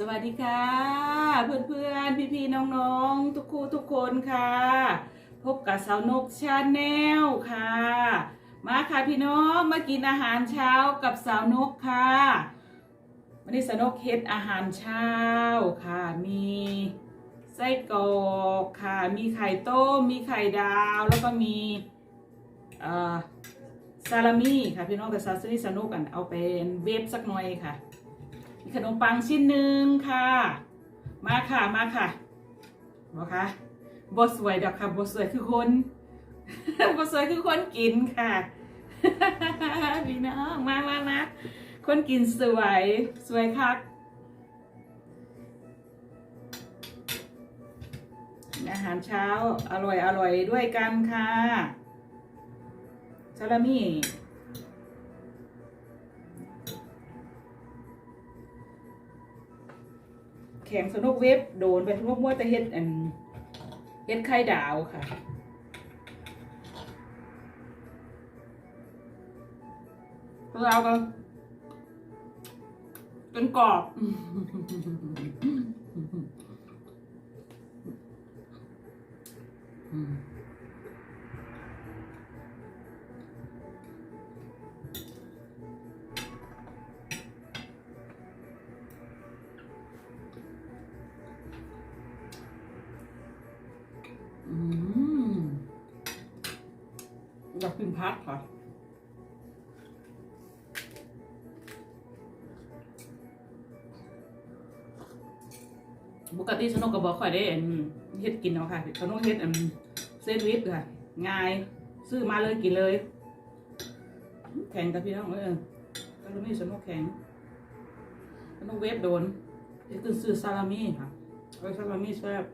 สวัสดีค่ะ เพื่อนๆพี่ๆน้องๆทุกคู่ทุกคนค่ะ พบกับสาวนกชาแนลค่ะ มาค่ะพี่น้องมากินอาหารเช้ากับสาวนกค่ะวันนี้สาวนกเฮ็ดอาหารเช้าค่ะ มีไส้กรอกค่ะ มีไข่ต้ม มีไข่ดาว แล้วก็มีซาลามี่ค่ะพี่น้องกับซาซิลิสานุกกันเอาเป็นเวฟสักหน่อยค่ะ มีขนมปังชิ้นหนึ่งค่ะ มาค่ะมาค่ะบอกค่ะบสวยดอกค่ะบสวยคือคนบสวยคือคนกินค่ะพี่น้องมามามาคนกินสวยสวยคักอาหารเช้าอร่อยอร่อยด้วยกันค่ะซาลามี่ แข็งสนุกเว็บโดนไปทั่วมั่วแต่เฮ็ดอันเฮ็ดไข่ดาวค่ะเราก็จนกรอบอืม อยากกินพักค่ะปกติสนุกก็บอกข่อยได้อันเฮ็ดกินเนาะค่ะสนุกเฮ็ดเซนด์วิชค่ะ ง่าย ซื้อมาเลยกินเลย แข็งกับพี่น้องเออซาลามี่สนุกแข็งสนุกเวฟโดนเฮ็ดคือซื้อซาลามี่ค่ะเออซาลามี่แซ่บ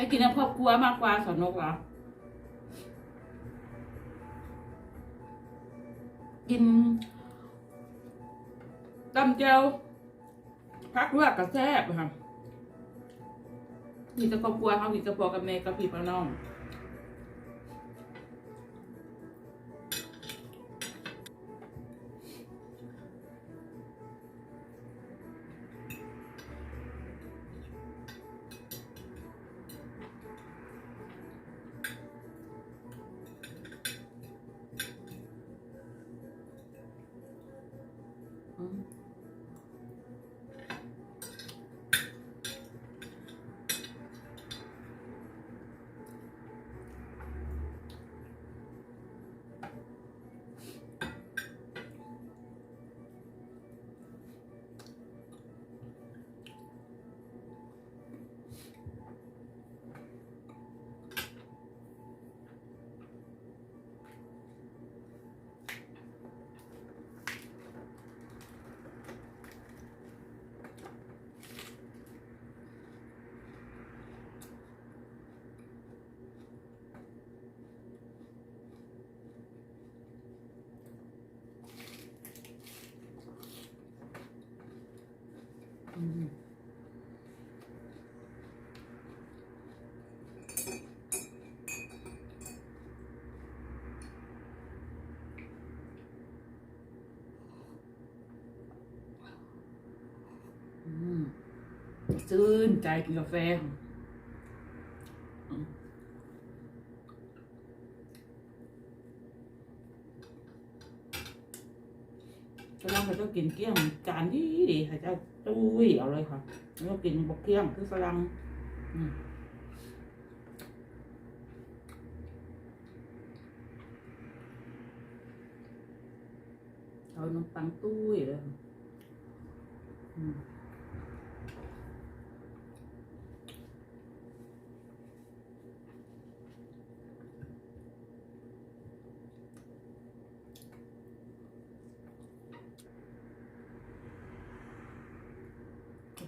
ให้กินในครอบครัวมากกว่าสอนนกเหรอกินตำเจียวพักลวกกระแซบค่ะกินกับครอบครัวเขากินกับพ่อกับแม่กับพี่กับน้อง อื ชื่นใจกินกาแฟ กำลังเขาเจ้ากินเกี้ยงจานดีดีเขาเจ้าตุ้ยเอาเลยค่ะแล้วกินบกเกี้ยงคือสลังอืมเอาน้ำปังตุ้ยเลยอืม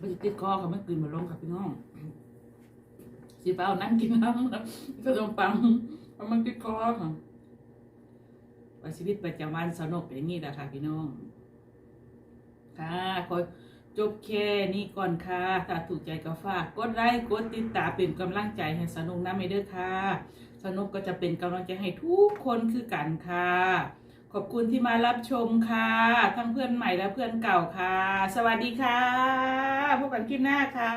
ไปติดคอเขาไม่กินมาลงค่ะพี่น้องสิเปล่านั่งกินน้ำขนมปังเอามันติดคอค่ะว่าชีวิตประจำวันสนุกอย่างนี้แหละค่ะพี่น้อง ค่ะขอจบแค่นี้ก่อนค่ะ ถ้าถูกใจก็ฝากกดไลค์กดติดตามเป็นกำลังใจให้สนุกนะไม่เด้อค่ะ สนุกก็จะเป็นกำลังใจให้ทุกคนคือกันค่ะ ขอบคุณที่มารับชมค่ะ ทั้งเพื่อนใหม่และเพื่อนเก่าค่ะ สวัสดีค่ะ พบกันคลิปหน้าค่ะ